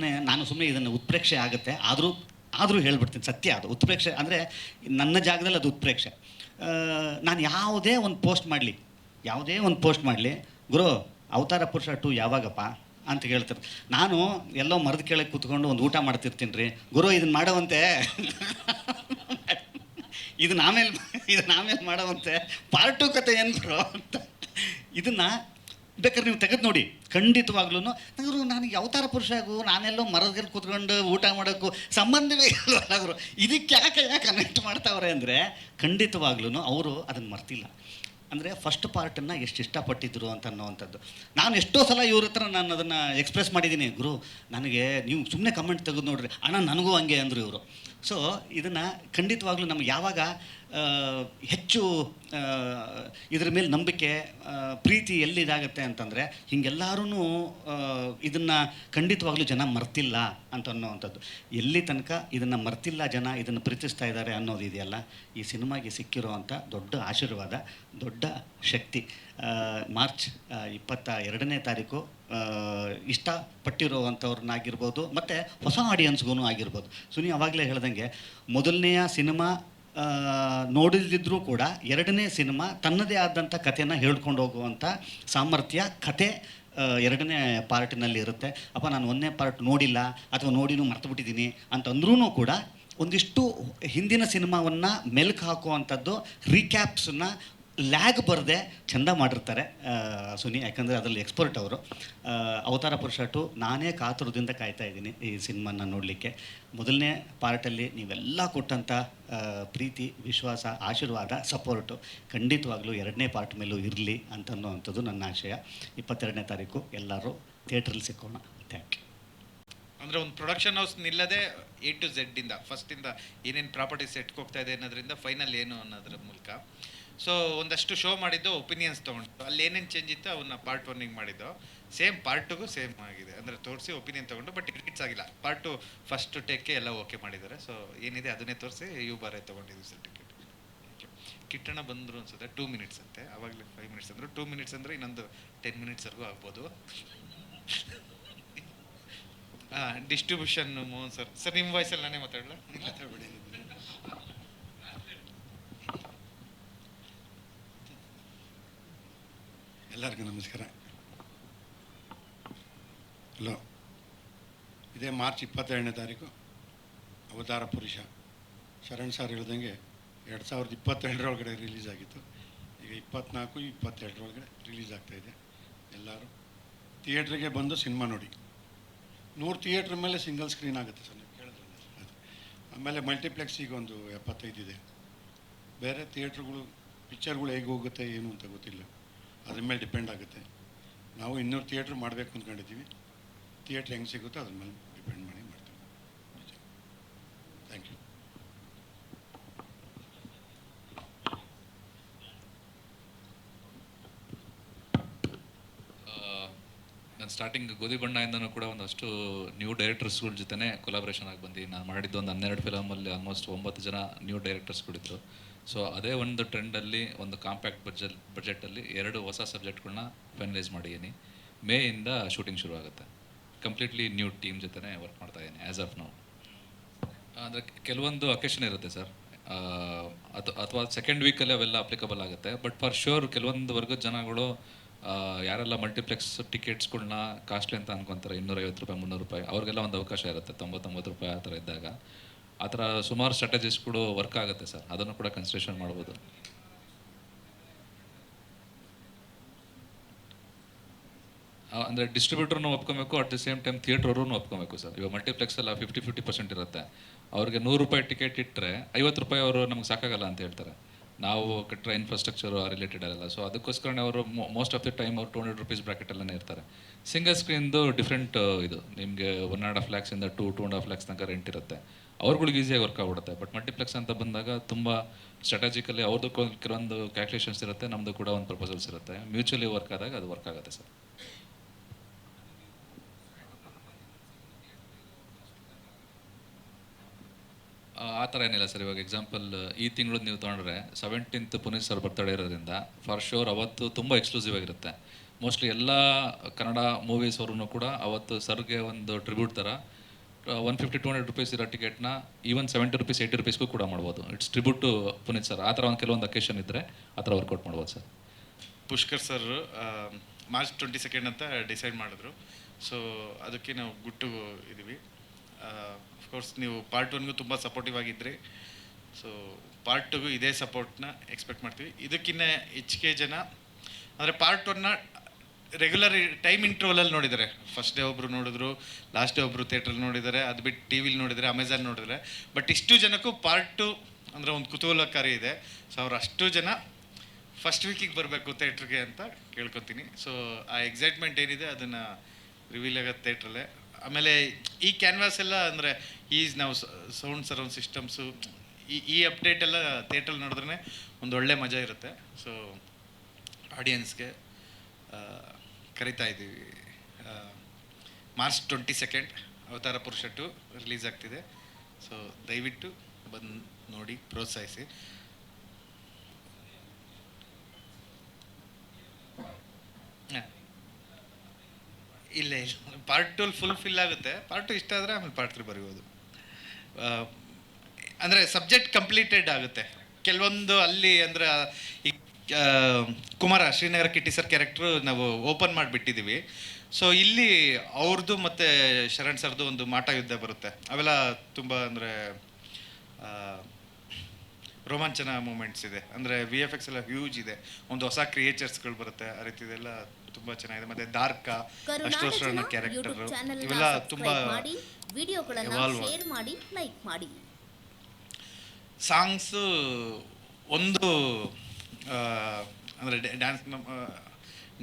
ನಾನು ಸುಮ್ಮನೆ ಇದನ್ನು ಉತ್ಪ್ರೇಕ್ಷೆ ಆಗುತ್ತೆ. ಆದರೂ ಆದರೂ ಹೇಳ್ಬಿಡ್ತೀನಿ, ಸತ್ಯ ಅದು. ಉತ್ಪ್ರೇಕ್ಷೆ ಅಂದರೆ ನನ್ನ ಜಾಗದಲ್ಲಿ ಅದು ಉತ್ಪ್ರೇಕ್ಷೆ. ನಾನು ಯಾವುದೇ ಒಂದು ಪೋಸ್ಟ್ ಮಾಡಲಿ, ಯಾವುದೇ ಒಂದು ಪೋಸ್ಟ್ ಮಾಡಲಿ, ಗುರು, ಅವತಾರ ಪುರುಷ ಟು ಯಾವಾಗಪ್ಪ ಅಂತ ಹೇಳ್ತಾರೆ. ನಾನು ಎಲ್ಲೋ ಮರದ ಕೆಳಗೆ ಕೂತ್ಕೊಂಡು ಒಂದು ಊಟ ಮಾಡ್ತಿರ್ತೀನಿ ರೀ ಗುರು ಇದನ್ನು ಮಾಡೋವಂತೆ. ಇದನ್ನ ಆಮೇಲೆ ಇದನ್ನ ಆಮೇಲೆ ಮಾಡೋವಂತೆ. ಪಾರ್ಟು ಕತೆ ಏನು ಗುರು ಅಂತ. ಇದನ್ನು ಬೇಕಾದ್ರೆ ನೀವು ತೆಗೆದು ನೋಡಿ. ಖಂಡಿತವಾಗ್ಲೂ ನಾನು ನನಗೆ ಯಾವತಾರ ಪುರುಷ ಆಗು, ನಾನೆಲ್ಲೋ ಮರದ ಕೂತ್ಕೊಂಡು ಊಟ ಮಾಡೋಕ್ಕೂ ಸಂಬಂಧವೇ ಇಲ್ಲವರು ಇದಕ್ಕೆ ಯಾಕೆ ಯಾಕೆ ಕನೆಕ್ಟ್ ಮಾಡ್ತಾವ್ರೆ ಅಂದರೆ ಖಂಡಿತವಾಗ್ಲೂ ಅವರು ಅದನ್ನು ಮರ್ತಿಲ್ಲ. ಅಂದರೆ ಫಸ್ಟ್ ಪಾರ್ಟನ್ನು ಎಷ್ಟು ಇಷ್ಟಪಟ್ಟಿದ್ರು ಅಂತ ಅನ್ನೋವಂಥದ್ದು. ನಾನು ಎಷ್ಟೋ ಸಲ ಇವ್ರ ಹತ್ರ ನಾನು ಅದನ್ನು ಎಕ್ಸ್ಪ್ರೆಸ್ ಮಾಡಿದ್ದೀನಿ ಗುರು, ನನಗೆ ನೀವು ಸುಮ್ಮನೆ ಕಮೆಂಟ್ ತೆಗೆದು ನೋಡ್ರಿ. ಅಣ್ಣ ನನಗೂ ಹಂಗೆ ಅಂದರು ಇವರು. ಸೊ ಇದನ್ನು ಖಂಡಿತವಾಗ್ಲೂ ನಮ್ಗೆ ಯಾವಾಗ ಹೆಚ್ಚು ಇದ್ರ ಮೇಲೆ ನಂಬಿಕೆ ಪ್ರೀತಿ ಎಲ್ಲಿದಾಗುತ್ತೆ ಅಂತಂದರೆ ಹಿಂಗೆಲ್ಲರೂ ಇದನ್ನು ಖಂಡಿತವಾಗ್ಲೂ ಜನ ಮರ್ತಿಲ್ಲ ಅಂತ ಅನ್ನೋವಂಥದ್ದು ಎಲ್ಲಿ ತನಕ ಇದನ್ನು ಮರ್ತಿಲ್ಲ ಜನ ಇದನ್ನು ಪ್ರೀತಿಸ್ತಾ ಇದ್ದಾರೆ ಅನ್ನೋದು ಇದೆಯಲ್ಲ, ಈ ಸಿನಿಮಾಗೆ ಸಿಕ್ಕಿರುವಂಥ ದೊಡ್ಡ ಆಶೀರ್ವಾದ, ದೊಡ್ಡ ಶಕ್ತಿ. ಮಾರ್ಚ್ ಇಪ್ಪತ್ತ ಎರಡನೇ ತಾರೀಕು ಇಷ್ಟಪಟ್ಟಿರುವಂಥವ್ರನ್ನಾಗಿರ್ಬೋದು, ಮತ್ತು ಹೊಸ ಆಡಿಯನ್ಸ್ಗೂ ಆಗಿರ್ಬೋದು. ಸುನಿ, ಅವಾಗಲೇ ಹೇಳ್ದಂಗೆ ಮೊದಲನೆಯ ಸಿನಿಮಾ ನೋಡಿದಿದ್ರೂ ಕೂಡ ಎರಡನೇ ಸಿನಿಮಾ ತನ್ನದೇ ಆದಂಥ ಕಥೆನ ಹೇಳ್ಕೊಂಡು ಹೋಗುವಂಥ ಸಾಮರ್ಥ್ಯ ಕತೆ ಎರಡನೇ ಪಾರ್ಟಿನಲ್ಲಿ ಇರುತ್ತೆ. ಅಪ್ಪ, ನಾನು ಒಂದನೇ ಪಾರ್ಟ್ ನೋಡಿಲ್ಲ, ಅಥವಾ ನೋಡಿನೂ ಮರ್ತು ಬಿಟ್ಟಿದ್ದೀನಿ ಅಂತಂದ್ರೂ ಕೂಡ ಒಂದಿಷ್ಟು ಹಿಂದಿನ ಸಿನಿಮಾವನ್ನು ಮೆಲ್ಕು ಹಾಕುವಂಥದ್ದು ರೀಕ್ಯಾಪ್ಸನ್ನ ಲ್ಯಾಗ್ ಬರದೆ ಚಂದ ಮಾಡಿರ್ತಾರೆ ಸುನಿ. ಯಾಕಂದರೆ ಅದರಲ್ಲಿ ಎಕ್ಸ್ಪರ್ಟ್ ಅವರು. ಅವತಾರ ಪುರುಷ ಟು ನಾನೇ ಕಾತುರದಿಂದ ಕಾಯ್ತಾ ಇದ್ದೀನಿ ಈ ಸಿನಿಮಾನ ನೋಡಲಿಕ್ಕೆ. ಮೊದಲನೇ ಪಾರ್ಟಲ್ಲಿ ನೀವೆಲ್ಲ ಕೊಟ್ಟಂಥ ಪ್ರೀತಿ, ವಿಶ್ವಾಸ, ಆಶೀರ್ವಾದ, ಸಪೋರ್ಟು ಖಂಡಿತವಾಗ್ಲೂ ಎರಡನೇ ಪಾರ್ಟ್ ಮೇಲೂ ಇರಲಿ ಅಂತನ್ನುವಂಥದ್ದು ನನ್ನ ಆಶಯ. ಇಪ್ಪತ್ತೆರಡನೇ ತಾರೀಕು ಎಲ್ಲರೂ ಥಿಯೇಟ್ರಲ್ಲಿ ಸಿಕ್ಕೋಣ. Thank you. ಅಂದರೆ ಒಂದು ಪ್ರೊಡಕ್ಷನ್ ಹೌಸ್ ನಿಲ್ಲದೆ ಎ ಟು ಝೆಡ್ ಇಂದ ಫಸ್ಟ್ ಇಂದ ಏನೇನು ಪ್ರಾಪರ್ಟೀಸ್ ಹೋಗ್ತಾ ಇದೆ ಅನ್ನೋದ್ರಿಂದ ಫೈನಲ್ ಏನು ಅನ್ನೋದ್ರ ಮೂಲಕ. ಸೊ ಒಂದಷ್ಟು ಶೋ ಮಾಡಿದ್ದು ಒಪಿನಿಯನ್ಸ್ ತೊಗೊಂಡು ಅಲ್ಲಿ ಏನೇನು ಚೇಂಜ್ ಇತ್ತು ಅವನ್ನ ಪಾರ್ಟ್ ಒನ್ನಿಗೆ ಮಾಡಿದ್ದು. ಸೇಮ್ ಪಾರ್ಟ್ ಟುಗೂ ಸೇಮ್ ಆಗಿದೆ. ಅಂದರೆ ತೋರಿಸಿ ಒಪಿನಿಯನ್ ತೊಗೊಂಡು ಬಟ್ ಟಿಕೆಟ್ಸ್ ಆಗಿಲ್ಲ. ಪಾರ್ಟ್ ಟು ಫಸ್ಟ್ ಟೇಕ್ಗೆ ಎಲ್ಲ ಓಕೆ ಮಾಡಿದ್ದಾರೆ. ಸೊ ಏನಿದೆ ಅದನ್ನೇ ತೋರಿಸಿ ಯು ಬಾರೇ ಸರ್ ಟಿಕೆಟ್ ಕಿಟ್ಟಣ ಬಂದರು ಅನ್ಸುತ್ತೆ. ಟೂ ಮಿನಿಟ್ಸ್ ಅಂತೆ. ಅವಾಗಲೇ ಫೈವ್ ಮಿನಿಟ್ಸ್ ಅಂದರು. ಟೂ ಮಿನಿಟ್ಸ್ ಅಂದರೆ ಇನ್ನೊಂದು ಟೆನ್ ಮಿನಿಟ್ಸ್ವರೆಗೂ ಆಗ್ಬೋದು. ಡಿಸ್ಟ್ರಿಬ್ಯೂಷನ್ ಮೋಹನ್ ಸರ್ ಸರ್ ನಿಮ್ಮ ವಾಯ್ಸಲ್ಲಿ ನಾನೇ ಮಾತಾಡಲ್ಲ ಮಾತಾಡ್ಬಿಡಿ ಎಲ್ಲರಿಗೂ ನಮಸ್ಕಾರ. ಹಲೋ, ಇದೇ ಮಾರ್ಚ್ ಇಪ್ಪತ್ತೆರಡನೇ ತಾರೀಕು, ಅವತಾರ ಪುರುಷ. ಶರಣ್ ಸರ್ ಹೇಳ್ದಂಗೆ ಎರಡು ಸಾವಿರದ ಇಪ್ಪತ್ತೆರಡರೊಳಗಡೆ ರಿಲೀಸ್ ಆಗಿತ್ತು. ಈಗ ಇಪ್ಪತ್ನಾಲ್ಕು, ಇಪ್ಪತ್ತೆರಡರೊಳಗಡೆ ರಿಲೀಸ್ ಆಗ್ತಾಯಿದೆ ಎಲ್ಲರೂ ಥಿಯೇಟ್ರಿಗೆ ಬಂದು ಸಿನಿಮಾ ನೋಡಿ. ನೂರು ಥಿಯೇಟ್ರ್ ಮೇಲೆ ಸಿಂಗಲ್ ಸ್ಕ್ರೀನ್ ಆಗುತ್ತೆ ಸರ್, ನೀವು ಕೇಳಿದ್ರಲ್ಲ ಅದು. ಆಮೇಲೆ ಮಲ್ಟಿಪ್ಲೆಕ್ಸ್ ಈಗ ಒಂದು ಎಪ್ಪತ್ತೈದು ಇದೆ. ಬೇರೆ ಥಿಯೇಟ್ರ್ಗಳು ಪಿಕ್ಚರ್ಗಳು ಹೇಗೆ ಹೋಗುತ್ತೆ, ಏನು ಅಂತ ಗೊತ್ತಿಲ್ಲ. ಅದ್ರ ಮೇಲೆ ಡಿಪೆಂಡ್ ಆಗುತ್ತೆ. ನಾವು ಇನ್ನೂರು ಥಿಯೇಟ್ರ್ ಮಾಡಬೇಕು ಅಂದ್ಕೊಂಡಿದ್ದೀವಿ. ಥಿಯೇಟ್ರ್ ಹೆಂಗೆ ಸಿಗುತ್ತೋ ಅದ್ರ ಮೇಲೆ ಡಿಪೆಂಡ್ ಮಾಡಿ ಮಾಡ್ತೀವಿ. ಥ್ಯಾಂಕ್ ಯು ನಾನು ಸ್ಟಾರ್ಟಿಂಗ್ ಗೋಧಿ ಬಣ್ಣದಿಂದನೂ ಕೂಡ ಒಂದಷ್ಟು ನ್ಯೂ ಡೈರೆಕ್ಟರ್ಸ್ಗಳ ಜೊತೆನೇ ಕೊಲಾಬ್ರೇಷನ್ ಆಗಿ ಬಂದು ನಾನು ಮಾಡಿದ್ದು ಒಂದು ಹನ್ನೆರಡು ಫಿಲಮಲ್ಲಿ ಆಲ್ಮೋಸ್ಟ್ ಒಂಬತ್ತು ಜನ ನ್ಯೂ ಡೈರೆಕ್ಟರ್ಸ್ಗಳಿದ್ರು ಸೊ ಅದೇ ಒಂದು ಟ್ರೆಂಡಲ್ಲಿ ಒಂದು ಕಾಂಪ್ಯಾಕ್ಟ್ ಬಜೆಟ್ ಬಜೆಟಲ್ಲಿ ಎರಡು ಹೊಸ ಸಬ್ಜೆಕ್ಟ್ಗಳನ್ನ ಫೈನಲೈಸ್ ಮಾಡಿದ್ದೀನಿ. ಮೇಯಿಂದ ಶೂಟಿಂಗ್ ಶುರು ಆಗುತ್ತೆ ಕಂಪ್ಲೀಟ್ಲಿ ನ್ಯೂ ಟೀಮ್ ಜೊತೆನೇ ವರ್ಕ್ ಮಾಡ್ತಾ ಇದ್ದೀನಿ ಆ್ಯಸ್ ಆಫ್ ನೌ ಅಂದರೆ, ಕೆಲವೊಂದು ಅಕೇಶನ್ ಇರುತ್ತೆ ಸರ್ ಅದು ಅಥವಾ ಸೆಕೆಂಡ್ ವೀಕಲ್ಲಿ ಅವೆಲ್ಲ ಅಪ್ಲಿಕಬಲ್ ಆಗುತ್ತೆ. ಬಟ್ ಫಾರ್ ಶ್ಯೂರ್ ಕೆಲವೊಂದು ವರ್ಗದ ಜನಗಳು ಯಾರೆಲ್ಲ ಮಲ್ಟಿಪ್ಲೆಕ್ಸ್ ಟಿಕೆಟ್ಸ್ಗಳನ್ನ ಕಾಸ್ಟ್ಲಿ ಅಂತ ಅನ್ಕೊಂತಾರೆ, ಇನ್ನೂರೈವತ್ತು ರೂಪಾಯಿ, ಮುನ್ನೂರು ರೂಪಾಯಿ, ಅವ್ರಿಗೆಲ್ಲ ಒಂದು ಅವಕಾಶ ಇರುತ್ತೆ, ತೊಂಬತ್ತೊಂಬತ್ತು ರೂಪಾಯಿ ಆ ಥರ ಇದ್ದಾಗ. ಆ ಥರ ಸುಮಾರು ಕೂಡ ವರ್ಕ್ ಆಗುತ್ತೆ ಸರ್. ಅದನ್ನು ಕೂಡ ಕನ್ಸಿಡರೇಷನ್ ಮಾಡ್ಬೋದು. ಅಂದರೆ ಡಿಸ್ಟ್ರಿಬ್ಯೂಟರ್ನು ಒಪ್ಕೊಬೇಕು ಅಟ್ ದ ಸೇಮ್ ಟೈಮ್ ಥಿಯೇಟ್ರವ್ರೂ ಒಪ್ಕೊಬೇಕು ಸರ್. ಇವಾಗ ಮಲ್ಟಿಪ್ಲೆಕ್ಸ್ ಎಲ್ಲ ಫಿಫ್ಟಿ ಫಿಫ್ಟಿ ಪರ್ಸೆಂಟ್ ಇರುತ್ತೆ. ಅವ್ರಿಗೆ ನೂರು ರೂಪಾಯಿ ಟಿಕೆಟ್ ಇಟ್ಟರೆ ಐವತ್ತು ರೂಪಾಯಿ ಅವರು ನಮ್ಗೆ ಸಾಕಾಗಲ್ಲ ಅಂತ ಹೇಳ್ತಾರೆ. ನಾವು ಕಟ್ಟಿರೋ ಇನ್ಫ್ರಾಸ್ಟ್ರಕ್ಚರು ರಿಲೇಟೆಡ್ ಅಲ್ಲ. ಸೊ ಅದಕ್ಕೋಸ್ಕರನೇ ಅವರು ಮೋಸ್ಟ್ ಆಫ್ ದಿ ಟೈಮ್ ಅವ್ರು ಟೂ ಹಂಡ್ರೆಡ್ ರುಪೀಸ್ ಬ್ರಾಕೆಟಲ್ಲೇ ಇರ್ತಾರೆ. ಸಿಂಗಲ್ ಸ್ಕ್ರೀನ್ದು ಡಿಫ್ರೆಂಟ್ ಇದು. ನಿಮಗೆ one and half ಲ್ಯಾಕ್ಸಿಂದ two two and half lakhs ತನಕ ರೆಂಟ್ ಇರುತ್ತೆ. ಅವ್ರುಗಳಿಗೆ ಈಸಿಯಾಗಿ ವರ್ಕ್ ಆಗ್ಬಿಡುತ್ತೆ. ಬಟ್ ಮಲ್ಟಿಪ್ಲೆಕ್ಸ್ ಅಂತ ಬಂದಾಗ ತುಂಬ ಸ್ಟ್ರಾಟಜಿಕಲಿ ಅವ್ರದ್ದು ಕೆಲವೊಂದು ಕ್ಯಾಲ್ಕುಲೇಷನ್ಸ್ ಇರುತ್ತೆ ನಮ್ಮದು ಕೂಡ ಒಂದು ಪ್ರಪೋಸಲ್ಸ್ ಇರುತ್ತೆ. ಮ್ಯೂಚುವಲಿ ವರ್ಕ್ ಆದಾಗ ಅದು ವರ್ಕ್ ಆಗುತ್ತೆ ಸರ್. ಆ ಥರ ಏನಿಲ್ಲ ಸರ್. ಇವಾಗ ಎಕ್ಸಾಂಪಲ್ ಈ ತಿಂಗಳು ನೀವು ತೊಗೊಂಡ್ರೆ ಸೆವೆಂಟೀನ್ತ್ ಪುನೀತ್ ಸರ್ ಬರ್ತಡೇ ಇರೋದ್ರಿಂದ ಫಾರ್ ಶೋರ್ ಅವತ್ತು ತುಂಬ ಎಕ್ಸ್ಕ್ಲೂಸಿವ್ ಆಗಿರುತ್ತೆ. ಮೋಸ್ಟ್ಲಿ ಎಲ್ಲ ಕನ್ನಡ ಮೂವೀಸ್ ಅವ್ರೂ ಕೂಡ ಅವತ್ತು ಸರ್ಗೆ ಒಂದು ಟ್ರಿಬ್ಯೂಟ್ ಥರ one fifty to hundred rupees ಇರೋ ಟಿಕೆಟ್ನ ಈವನ್ ಸೆವೆಂಟಿ ರುಪೀಸ್ ಏಯ್ಟಿ ರುಪೀಸ್ಗೂ ಕೂಡ ಮಾಡ್ಬೋದು. It's tribute to Puneeth sir ಆ ಥರ ಒಂದು ಕೆಲವೊಂದು ಅಕೇಶನ್ ಇದ್ದರೆ ಆ ಥರ ವರ್ಕೌಟ್ ಮಾಡ್ಬೋದು sir Pushkar sir March twenty second ಅಂತ ಡಿಸೈಡ್ ಮಾಡಿದ್ರು. ಸೊ ಅದಕ್ಕೆ ನಾವು ಗುಟ್ಟು ಇದ್ದೀವಿ ಅಫ್ಕೋರ್ಸ್ ನೀವು ಪಾರ್ಟ್ ಒನ್ಗೂ ತುಂಬ ಸಪೋರ್ಟಿವ್ ಆಗಿದ್ರಿ. ಸೊ ಪಾರ್ಟ್ ಟುಗೂ ಇದೇ ಸಪೋರ್ಟ್ನ ಎಕ್ಸ್ಪೆಕ್ಟ್ ಮಾಡ್ತೀವಿ. ಇದಕ್ಕಿಂತ ಹೆಚ್ಚಿಗೆ ಜನ, ಅಂದರೆ ಪಾರ್ಟ್ ಒನ್ನ ರೆಗ್ಯುಲರ್ ಟೈಮ್ ಇಂಟರ್ವಲಲ್ಲಿ ನೋಡಿದ್ದಾರೆ. ಫಸ್ಟ್ ಡೇ ಒಬ್ಬರು ನೋಡಿದ್ರು ಲಾಸ್ಟ್ ಡೇ ಒಬ್ಬರು ಥಿಯೇಟ್ರಲ್ಲಿ ನೋಡಿದ್ದಾರೆ, ಅದು ಬಿಟ್ಟು ಟಿ ವಿಲಿ ನೋಡಿದರೆ ಅಮೆಝಾನ್ ನೋಡಿದರೆ ಬಟ್ ಇಷ್ಟು ಜನಕ್ಕೂ ಪಾರ್ಟ್ ಟು ಅಂದರೆ ಒಂದು ಕುತೂಹಲಕಾರಿ ಇದೆ. ಸೊ ಅವ್ರು ಅಷ್ಟು ಜನ ಫಸ್ಟ್ ವೀಕಿಗೆ ಬರಬೇಕು ಥಿಯೇಟ್ರಿಗೆ ಅಂತ ಕೇಳ್ಕೊತೀನಿ. ಸೊ ಆ ಎಕ್ಸೈಟ್ಮೆಂಟ್ ಏನಿದೆ ಅದನ್ನು ರಿವೀಲ್ ಆಗೋದು ಥಿಯೇಟ್ರಲ್ಲೇ ಆಮೇಲೆ ಈ ಕ್ಯಾನ್ವಾಸ್ ಎಲ್ಲ ಅಂದರೆ ಈಸ್ ನಾವು ಸೌಂಡ್ ಸರೌಂಡ್ ಸಿಸ್ಟಮ್ಸು ಈ ಈ ಅಪ್ಡೇಟ್ ಎಲ್ಲ ಥಿಯೇಟ್ರಲ್ಲಿ ನೋಡಿದ್ರೆ ಒಂದು ಒಳ್ಳೆ ಮಜಾ ಇರುತ್ತೆ. ಸೊ ಆಡಿಯನ್ಸ್ಗೆ ಕರಿತಾ ಇದ್ದೀವಿ. ಮಾರ್ಚ್ ಟ್ವೆಂಟಿ ಸೆಕೆಂಡ್ ಅವತಾರ ಪುರುಷ ಟು ರಿಲೀಸ್ ಆಗ್ತಿದೆ. ಸೊ ದಯವಿಟ್ಟು ಬಂದು ನೋಡಿ ಪ್ರೋತ್ಸಾಹಿಸಿ. ಇಲ್ಲ ಇಲ್ಲ. ಪಾರ್ಟ್ ಟೂಲ್ ಫುಲ್ ಫಿಲ್ ಆಗುತ್ತೆ. ಪಾರ್ಟ್ ಟು ಇಷ್ಟ ಆದರೆ ಆಮೇಲೆ ಪಾರ್ಟ್ ತ್ರೀ ಬರೀಬೋದು. ಆ, ಅಂದರೆ ಸಬ್ಜೆಕ್ಟ್ ಕಂಪ್ಲೀಟೆಡ್ ಆಗುತ್ತೆ. ಕೆಲವೊಂದು ಅಲ್ಲಿ ಅಂದರೆ ಕುಮಾರ ಶ್ರೀನಗರ ಕಿಟ್ಟಿ ಸರ್ ಕ್ಯಾರೆಕ್ಟ್ರು ನಾವು ಓಪನ್ ಮಾಡಿಬಿಟ್ಟಿದ್ದೀವಿ. ಸೊ ಇಲ್ಲಿ ಅವ್ರದ್ದು ಮತ್ತು ಶರಣ್ ಸರ್ದು ಒಂದು ಮಾಟ ಯುದ್ಧ ಬರುತ್ತೆ. ಅವೆಲ್ಲ ತುಂಬ ಅಂದರೆ ರೋಮಾಂಚನ ಮೂಮೆಂಟ್ಸ್ ಇದೆ. ಅಂದರೆ ವಿ ಎಫ್ ಎಕ್ಸ್ ಎಲ್ಲ ಹ್ಯೂಜ್ ಇದೆ. ಒಂದು ಹೊಸ ಕ್ರಿಯೇಚರ್ಸ್ಗಳು ಬರುತ್ತೆ. ಆ ರೀತಿ ಇದೆಲ್ಲ ತುಂಬ ಚೆನ್ನಾಗಿದೆ. ಮತ್ತು ದಾರ್ಕ ಅಷ್ಟೋಶ್ರಣ ಕ್ಯಾರೆಕ್ಟರ್ ಇವೆಲ್ಲ ತುಂಬ ವಿಡಿಯೋಗಳನ್ನು ಶೇರ್ ಮಾಡಿ ಲೈಕ್ ಮಾಡಿ. ಸಾಂಗ್ಸು ಒಂದು ಅಂದರೆ ಡ್ಯಾನ್ಸ್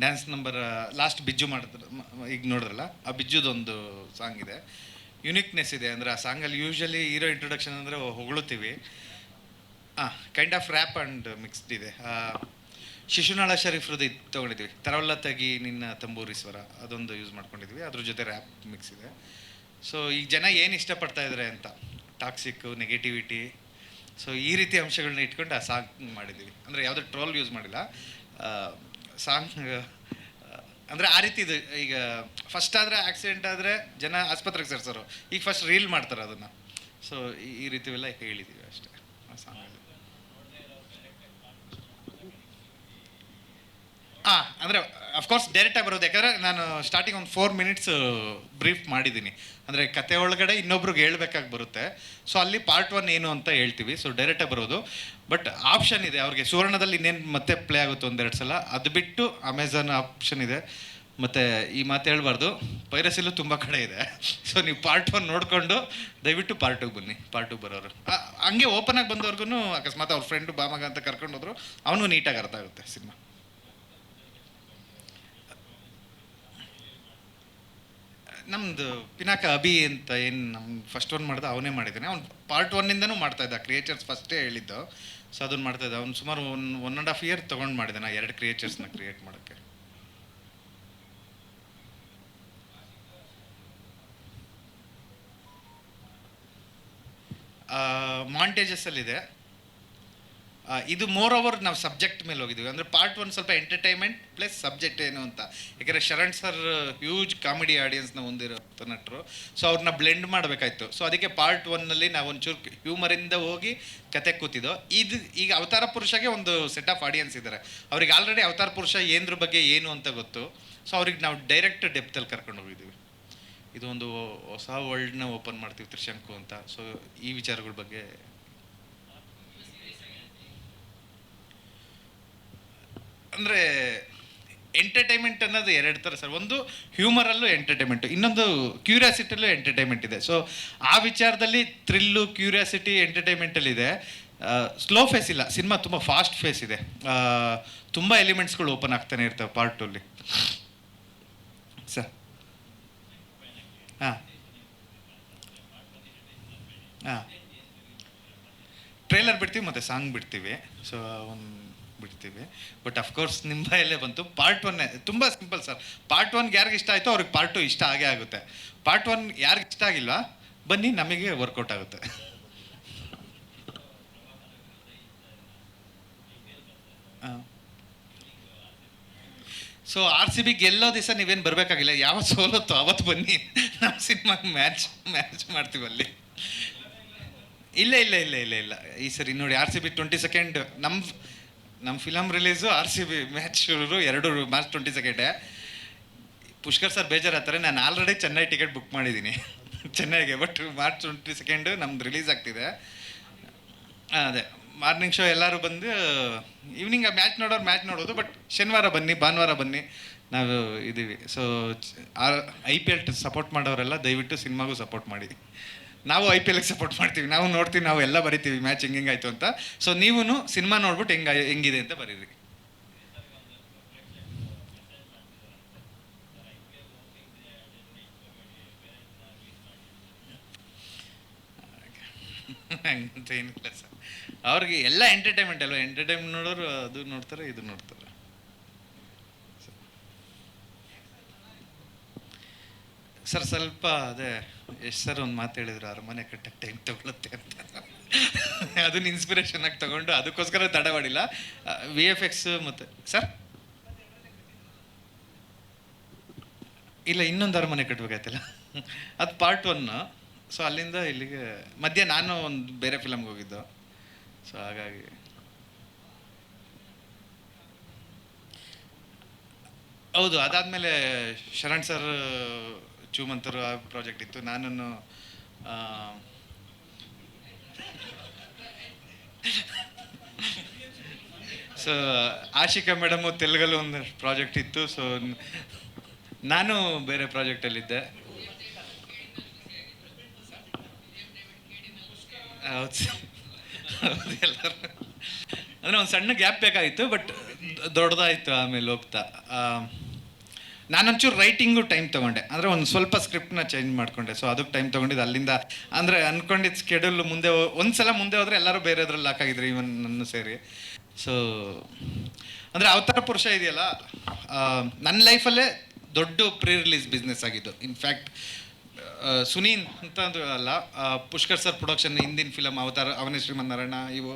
ಡ್ಯಾನ್ಸ್ ನಂಬರ್ ಲಾಸ್ಟ್ ಬಿಜ್ಜು ಮಾಡ್ತಾರೆ ಈಗ ನೋಡಿದ್ರಲ್ಲ, ಆ ಬಿಜ್ಜುದೊಂದು ಸಾಂಗ್ ಇದೆ. ಯುನಿಕ್ನೆಸ್ ಇದೆ ಅಂದರೆ ಆ ಸಾಂಗಲ್ಲಿ ಯೂಶ್ವಲಿ ಹೀರೋ ಇಂಟ್ರೊಡಕ್ಷನ್ ಅಂದರೆ ಹೊಗಳುತ್ತೀವಿ. ಹಾಂ kind of rap and mixed ಇದೆ. ಶಿಶುನಾಳ ಶರೀಫ್ರದ್ದು ಇದು ತೊಗೊಂಡಿದ್ವಿ ತರವಲ್ಲ ತಗಿ ನಿನ್ನ ತಂಬೂರೀಶ್ವರ, ಅದೊಂದು ಯೂಸ್ ಮಾಡ್ಕೊಂಡಿದ್ವಿ ಅದ್ರ ಜೊತೆ ರ್ಯಾಪ್ ಮಿಕ್ಸ್ ಇದೆ. ಸೊ ಈಗ ಜನ ಏನು ಇಷ್ಟಪಡ್ತಾ ಇದ್ದಾರೆ ಅಂತ ಟಾಕ್ಸಿಕ್ಕು ನೆಗೆಟಿವಿಟಿ ಸೊ ಈ ರೀತಿ ಅಂಶಗಳನ್ನ ಇಟ್ಕೊಂಡು ಆ ಸಾಂಗ್ ಮಾಡಿದ್ದೀವಿ ಅಂದರೆ ಯಾವುದೇ ಟ್ರೋಲ್ ಯೂಸ್ ಮಾಡಿಲ್ಲ. ಸಾಂಗ್ ಅಂದರೆ ಆ ರೀತಿ ಇದು, ಈಗ ಫಸ್ಟ್ ಆದರೆ ಆಕ್ಸಿಡೆಂಟ್ ಆದರೆ ಜನ ಆಸ್ಪತ್ರೆಗೆ ಸೇರ್ಸೋರು. ಈಗ ಫಸ್ಟ್ ರೀಲ್ ಮಾಡ್ತಾರೆ ಅದನ್ನು. ಸೊ ಈ ರೀತಿವೆಲ್ಲ ಹೇಳಿದ್ದೀವಿ ಅಷ್ಟೇ ಆ ಸಾಂಗಲ್ಲಿ ಹಾಂ ಅಂದರೆ ಅಫ್ಕೋರ್ಸ್ ಡೈರೆಕ್ಟಾಗಿ ಬರೋದು. ಯಾಕಂದರೆ ನಾನು ಸ್ಟಾರ್ಟಿಂಗ್ ಒಂದು ಫೋರ್ ಮಿನಿಟ್ಸ್ ಬ್ರೀಫ್ ಮಾಡಿದ್ದೀನಿ. ಅಂದರೆ ಕತೆ ಒಳಗಡೆ ಇನ್ನೊಬ್ರಿಗೆ ಹೇಳ್ಬೇಕಾಗಿ ಬರುತ್ತೆ. ಸೊ ಅಲ್ಲಿ ಪಾರ್ಟ್ ಒನ್ ಏನು ಅಂತ ಹೇಳ್ತೀವಿ. ಸೊ ಡೈರೆಕ್ಟಾಗಿ ಬರೋದು. ಬಟ್ ಆಪ್ಷನ್ ಇದೆ. ಅವ್ರಿಗೆ ಸುವರ್ಣದಲ್ಲಿ ಇನ್ನೇನು ಮತ್ತೆ ಪ್ಲೇ ಆಗುತ್ತೆ ಒಂದೆರಡು ಸಲ, ಅದು ಬಿಟ್ಟು ಅಮೆಝಾನ್ ಆಪ್ಷನ್ ಇದೆ. ಮತ್ತು ಈ ಮಾತು ಹೇಳ್ಬಾರ್ದು. ಪೈರಸಿಲು ತುಂಬ ಕಡೆ ಇದೆ. ಸೊ ನೀವು ಪಾರ್ಟ್ ಒನ್ ನೋಡಿಕೊಂಡು ದಯವಿಟ್ಟು ಪಾರ್ಟ್ ಟೂಗೆ ಬನ್ನಿ. ಪಾರ್ಟ್ ಟು ಬರೋರು. ಹಂಗೆ ಓಪನ್ ಆಗಿ ಬಂದವ್ರಿಗೂ ಅಕಸ್ಮಾತ್ ಅವ್ರ ಫ್ರೆಂಡು ಬಾಮಗ ಅಂತ ಕರ್ಕೊಂಡು ಹೋದ್ರು, ಅವನು ನೀಟಾಗಿ ಅರ್ಥ ಆಗುತ್ತೆ ಸಿನಿಮಾ. ನಮ್ದು ಪಿನಾಕ ಅಭಿ ಅಂತ ಏನು ನಮ್ಮ ಫಸ್ಟ್ ಒನ್ ಮಾಡಿದ, ಅವನೇ ಮಾಡಿದ್ದಾನೆ. ಅವ್ನು ಪಾರ್ಟ್ ಒನ್ನಿಂದನೂ ಮಾಡ್ತಾ ಇದ್ದ ಕ್ರಿಯೇಚರ್ಸ್ ಫಸ್ಟೇ ಹೇಳಿದ್ದು. ಸೊ ಅದನ್ನು ಮಾಡ್ತಾ ಇದ್ದ. ಅವ್ನು ಸುಮಾರು one one and half year ತೊಗೊಂಡು ಮಾಡಿದ್ದಾನೆ ಎರಡು ಕ್ರಿಯೇಚರ್ಸ್ನ ಕ್ರಿಯೇಟ್ ಮಾಡೋಕ್ಕೆ. ಮಾಂಟೇಜಸ್ಸಲ್ಲಿದೆ ಇದು ಮೋರ್ ಓವರ್ ನಾವು ಸಬ್ಜೆಕ್ಟ್ ಮೇಲೆ ಹೋಗಿದ್ದೀವಿ. ಅಂದರೆ ಪಾರ್ಟ್ ಒನ್ ಸ್ವಲ್ಪ ಎಂಟರ್ಟೈನ್ಮೆಂಟ್ ಪ್ಲಸ್ ಸಬ್ಜೆಕ್ಟ್ ಏನು ಅಂತ. ಯಾಕಂದರೆ ಶರಣ್ ಸರ್ ಹ್ಯೂಜ್ ಕಾಮಿಡಿ ಆಡಿಯನ್ಸ್ನ ಹೊಂದಿರೋ ನಟರು. ಸೊ ಅವ್ರನ್ನ ಬ್ಲೆಂಡ್ ಮಾಡಬೇಕಾಯ್ತು. ಸೊ ಅದಕ್ಕೆ ಪಾರ್ಟ್ ಒನ್ನಲ್ಲಿ ನಾವು ಒಂಚೂರು ಹ್ಯೂಮರಿಂದ ಹೋಗಿ ಕತೆ ಕೂತಿದ್ದೋ. ಇದು ಈಗ ಅವತಾರ ಪುರುಷಗೆ ಒಂದು ಸೆಟ್ ಆಫ್ ಆಡಿಯನ್ಸ್ ಇದ್ದಾರೆ ಅವ್ರಿಗೆ ಆಲ್ರೆಡಿ ಅವತಾರ ಪುರುಷ ಏನ್ರ ಬಗ್ಗೆ ಏನು ಅಂತ ಗೊತ್ತು. ಸೊ ಅವ್ರಿಗೆ ನಾವು ಡೈರೆಕ್ಟ್ ಡೆಪ್ತಲ್ಲಿ ಕರ್ಕೊಂಡು ಹೋಗಿದ್ದೀವಿ. ಇದು ಒಂದು ಹೊಸ ವರ್ಲ್ಡ್ನ ಓಪನ್ ಮಾಡ್ತೀವಿ ತ್ರಿಶಂಕು ಅಂತ. ಸೊ ಈ ವಿಚಾರಗಳ ಬಗ್ಗೆ ಅಂದರೆ ಎಂಟರ್ಟೈನ್ಮೆಂಟ್ ಅನ್ನೋದು ಎರಡು ಥರ ಸರ್. ಒಂದು ಹ್ಯೂಮರಲ್ಲೂ ಎಂಟರ್ಟೈನ್ಮೆಂಟು ಇನ್ನೊಂದು ಕ್ಯೂರಿಯಾಸಿಟಿಯಲ್ಲೂ ಎಂಟರ್ಟೈನ್ಮೆಂಟ್ ಇದೆ. ಸೊ ಆ ವಿಚಾರದಲ್ಲಿ ಥ್ರಿಲ್ಲು ಕ್ಯೂರಿಯಾಸಿಟಿ ಎಂಟರ್ಟೈನ್ಮೆಂಟಲ್ಲಿ ಇದೆ. ಸ್ಲೋ ಫೇಸ್ ಇಲ್ಲ. ಸಿನಿಮಾ ತುಂಬ ಫಾಸ್ಟ್ ಫೇಸ್ ಇದೆ. ತುಂಬ ಎಲಿಮೆಂಟ್ಸ್ಗಳು ಓಪನ್ ಆಗ್ತಾನೆ ಇರ್ತವೆ ಪಾರ್ಟ್ ಟೂಲ್ಲಿ ಸರ್. ಹಾಂ. ಹಾಂ. ಟ್ರೈಲರ್ ಬಿಡ್ತೀವಿ ಮತ್ತು ಸಾಂಗ್ ಬಿಡ್ತೀವಿ. ಸೊ ಒಂದು ಬಿಡ್ತೀವಿ. ಬಟ್ ಅಫ್ಕೋರ್ಸ್ ನಿಮ್ಮ ಬಾಯಲ್ಲೇ ಬಂತು. ಪಾರ್ಟ್ ಒನ್ ತುಂಬ ಸಿಂಪಲ್ ಸರ್ ಪಾರ್ಟ್ ಒನ್ಗೆ ಯಾರಿಗೆ ಇಷ್ಟ ಆಯಿತೋ ಅವ್ರಿಗೆ ಪಾರ್ಟ್ ಟು ಇಷ್ಟ ಆಗೇ ಆಗುತ್ತೆ. ಪಾರ್ಟ್ ಒನ್ ಯಾರಿಗೆ ಇಷ್ಟ ಆಗಿಲ್ಲ ಬನ್ನಿ, ನಮಗೆ ವರ್ಕೌಟ್ ಆಗುತ್ತೆ. ಸೊ ಆರ್ ಸಿ ಬಿ ಗೆಲ್ಲೋ ದಿವಸ ನೀವೇನು ಬರಬೇಕಾಗಿಲ್ಲ. ಯಾವ ಸೋಲತ್ತೋ ಅವತ್ತು ಬನ್ನಿ. ನಮ್ಮ ಸಿನಿಮಾಗೆ ಮ್ಯಾಚ್ ಮ್ಯಾಚ್ ಮಾಡ್ತೀವಲ್ಲಿ ಇಲ್ಲ ಇಲ್ಲ ಇಲ್ಲ ಇಲ್ಲ ಇಲ್ಲ. ಈ ಸರಿ ನೋಡಿ R C B twenty second ನಮ್ಮ ನಮ್ಮ film release R C B match ಶುರು, ಎರಡು ಮಾರ್ಚ್ ಟ್ವೆಂಟಿ ಸೆಕೆಂಡೇ ಪುಷ್ಕರ್ ಸರ್ ಬೇಜಾರಾಗ್ತಾರೆ, ನಾನು ಆಲ್ರೆಡಿ ಚೆನ್ನೈ ಟಿಕೆಟ್ ಬುಕ್ ಮಾಡಿದ್ದೀನಿ ಚೆನ್ನೈಗೆ ಬಟ್ ಮಾರ್ಚ್ ಟ್ವೆಂಟಿ ಸೆಕೆಂಡು ನಮ್ದು ರಿಲೀಸ್ ಆಗ್ತಿದೆ. ಅದೇ. ಮಾರ್ನಿಂಗ್ ಶೋ ಎಲ್ಲರೂ ಬಂದು ಈವ್ನಿಂಗ್ ಮ್ಯಾಚ್ ನೋಡೋರು ಮ್ಯಾಚ್ ನೋಡೋದು ಬಟ್ ಶನಿವಾರ ಬನ್ನಿ, ಭಾನುವಾರ ಬನ್ನಿ, ನಾವು ಇದ್ದೀವಿ so I P L support ಮಾಡೋರೆಲ್ಲ ದಯವಿಟ್ಟು ಸಿನಿಮಾಗೂ ಸಪೋರ್ಟ್ ಮಾಡಿ. ನಾವು ಐ ಪಿ ಎಲ್ಗೆ ಸಪೋರ್ಟ್ ಮಾಡ್ತೀವಿ. ನಾವು ನೋಡ್ತೀವಿ, ನಾವು ಎಲ್ಲ ಬರಿತೀವಿ ಮ್ಯಾಚ್ ಹೆಂಗೆ ಹೆಂಗಾಯ್ತು ಅಂತ. ಸೊ ನೀವು ಸಿನಿಮಾ ನೋಡ್ಬಿಟ್ಟು ಹೆಂಗ ಹೆಂಗಿದೆ ಅಂತ ಬರೀರಿ. ಅವ್ರಿಗೆ ಎಲ್ಲ ಎಂಟರ್ಟೈನ್ಮೆಂಟ್ ಅಲ್ವಾ? ಎಂಟರ್ಟೈನ್ಮೆಂಟ್ ನೋಡೋರು ಅದು ನೋಡ್ತಾರೆ, ಇದು ನೋಡ್ತಾರೆ. ಸರ್, ಸ್ವಲ್ಪ ಅದೇ ಎಷ್ಟು ಸರ್ ಒಂದು ಮಾತು ಹೇಳಿದ್ರು, ಅರಮನೆ ಕಟ್ಟಕ್ಕೆ ಟೈಮ್ ತಗೊಳುತ್ತೆ ಅಂತ. ಅದನ್ನ ಇನ್ಸ್ಪಿರೇಷನ್ ಆಗಿ ತಗೊಂಡು ಅದಕ್ಕೋಸ್ಕರ ತಡವಾಡಿಲ್ಲ ವಿ ಎಫ್ ಎಕ್ಸ್ ಮತ್ತು ಸರ್ ಇಲ್ಲ, ಇನ್ನೊಂದು ಅರಮನೆ ಕಟ್ಟಬೇಕಾಯ್ತಲ್ಲ ಅದು ಪಾರ್ಟ್ ಒನ್ನು ಸೊ ಅಲ್ಲಿಂದ ಇಲ್ಲಿಗೆ, ಮಧ್ಯೆ ನಾನು ಒಂದು ಬೇರೆ ಫಿಲಮ್ಗೆ ಹೋಗಿದ್ದು. ಸೊ ಹಾಗಾಗಿ. ಹೌದು, ಅದಾದಮೇಲೆ ಶರಣ್ ಸರ್ ಚೂಮಂತರು ಆ ಪ್ರಾಜೆಕ್ಟ್ ಇತ್ತು. ನಾನು ಸೊ, ಆಶಿಕಾ ಮೇಡಮು ತೆಲುಗಲ್ಲಿ ಒಂದು ಪ್ರಾಜೆಕ್ಟ್ ಇತ್ತು. ಸೊ, ನಾನು ಬೇರೆ ಪ್ರಾಜೆಕ್ಟಲ್ಲಿದ್ದೆ. ಹೌದು. ಎಲ್ಲರೂ. ಅಂದರೆ ಒಂದು ಸಣ್ಣ ಗ್ಯಾಪ್ ಬೇಕಾಗಿತ್ತು, ಬಟ್ ದೊಡ್ಡದಾಯಿತು ಆಮೇಲೆ ಹೋಗ್ತಾ. ನಾನೊಂಚೂರು ರೈಟಿಂಗು ಟೈಮ್ ತೊಗೊಂಡೆ. ಅಂದರೆ ಒಂದು ಸ್ವಲ್ಪ ಸ್ಕ್ರಿಪ್ಟ್ನ ಚೇಂಜ್ ಮಾಡಿಕೊಂಡೆ. ಸೊ ಅದಕ್ಕೆ ಟೈಮ್ ತೊಗೊಂಡಿದ್ದು ಅಲ್ಲಿಂದ. ಅಂದರೆ ಅಂದ್ಕೊಂಡಿದ್ದು ಸ್ಕೆಡ್ಯೂಲ್ ಮುಂದೆ ಒಂದು ಸಲ ಮುಂದೆ ಹೋದರೆ ಎಲ್ಲರೂ ಬೇರೆದ್ರಲ್ಲಿ ಹಾಕಾಗಿದ್ರು ಇವನ್ ನನ್ನ ಸೇರಿ. ಸೊ ಅಂದರೆ ಅವತಾರ ಪುರುಷ ಇದೆಯಲ್ಲ ನನ್ನ ಲೈಫಲ್ಲೇ ದೊಡ್ಡ ಪ್ರೀ ರಿಲೀಸ್ ಬಿಸ್ನೆಸ್ ಆಗಿದ್ದು ಇನ್ಫ್ಯಾಕ್ಟ್ ಸುನೀನ್ ಅಂತ ಅಲ್ಲ ಪುಷ್ಕರ್ ಸರ್ ಪ್ರೊಡಕ್ಷನ್ ಹಿಂದಿನ ಫಿಲಮ್ ಅವತಾರ, ಅವನೇ ಶ್ರೀಮನ್ನಾರಾಯಣ ಇವು.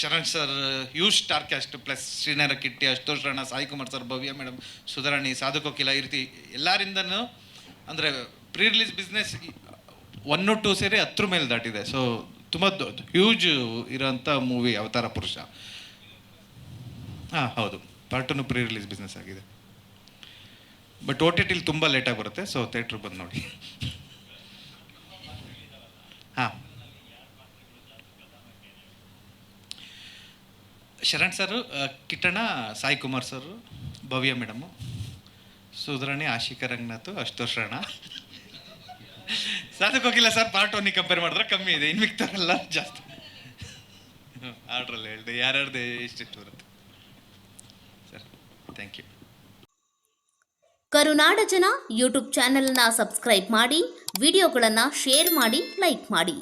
Sharan sir huge star cast plus Srinagar Kitty, Ashutosh Rana, Sai Kumar sir, Bhavya madam Sudharani, Sadhu Kokila, ಈ ರೀತಿ ಎಲ್ಲರಿಂದನೂ ಅಂದರೆ pre release business one two ಸೇರಿ ಹತ್ರ ಮೇಲೆ ದಾಟಿದೆ. ಸೊ ತುಂಬ ಹ್ಯೂಜ್ ಇರೋಂಥ ಮೂವಿ, ಅವತಾರ ಪುರುಷ. ಹಾಂ, ಹೌದು. ಪಾರ್ಟನ್ನು ಪ್ರೀ ರಿಲೀಸ್ ಬಿಸ್ನೆಸ್ ಆಗಿದೆ. ಬಟ್ ಓ ಟಿ ಟಿಲಿ ತುಂಬ ಲೇಟಾಗಿ ಬರುತ್ತೆ ಸೊ ಥೇಟ್ರಿಗೆ ಬಂದು ನೋಡಿ. ಹಾಂ. Sharan sir Kittanna Sai Kumar sir, Bhavya madam Sudharani Ashika Ranganath ಅಷ್ಟೋ Sharan. ಸಾಧಕ್ ಹೋಗಿಲ್ಲ ಸರ್ ಪಾರ್ಟ್ ಒನ್ನಿಗೆ ಕಂಪೇರ್ ಮಾಡಿದ್ರೆ ಕಮ್ಮಿ ಇದೆ ಇನ್ನು ಮಿಕ್ತಾರಲ್ಲ ಜಾಸ್ತಿ. ಆರ್ಡ್ರಲ್ಲಿ ಹೇಳಿದೆ, ಯಾರ್ಯಾರ್ದು ಇಷ್ಟಿಷ್ಟು ಬರುತ್ತೆ. ಸರ್ ಥ್ಯಾಂಕ್ ಯು ಕರುನಾಡ ಜನ ಯೂಟ್ಯೂಬ್ ಚಾನೆಲ್ನ ಸಬ್ಸ್ಕ್ರೈಬ್ ಮಾಡಿ, ವಿಡಿಯೋಗಳನ್ನು ಶೇರ್ ಮಾಡಿ ಲೈಕ್ ಮಾಡಿ.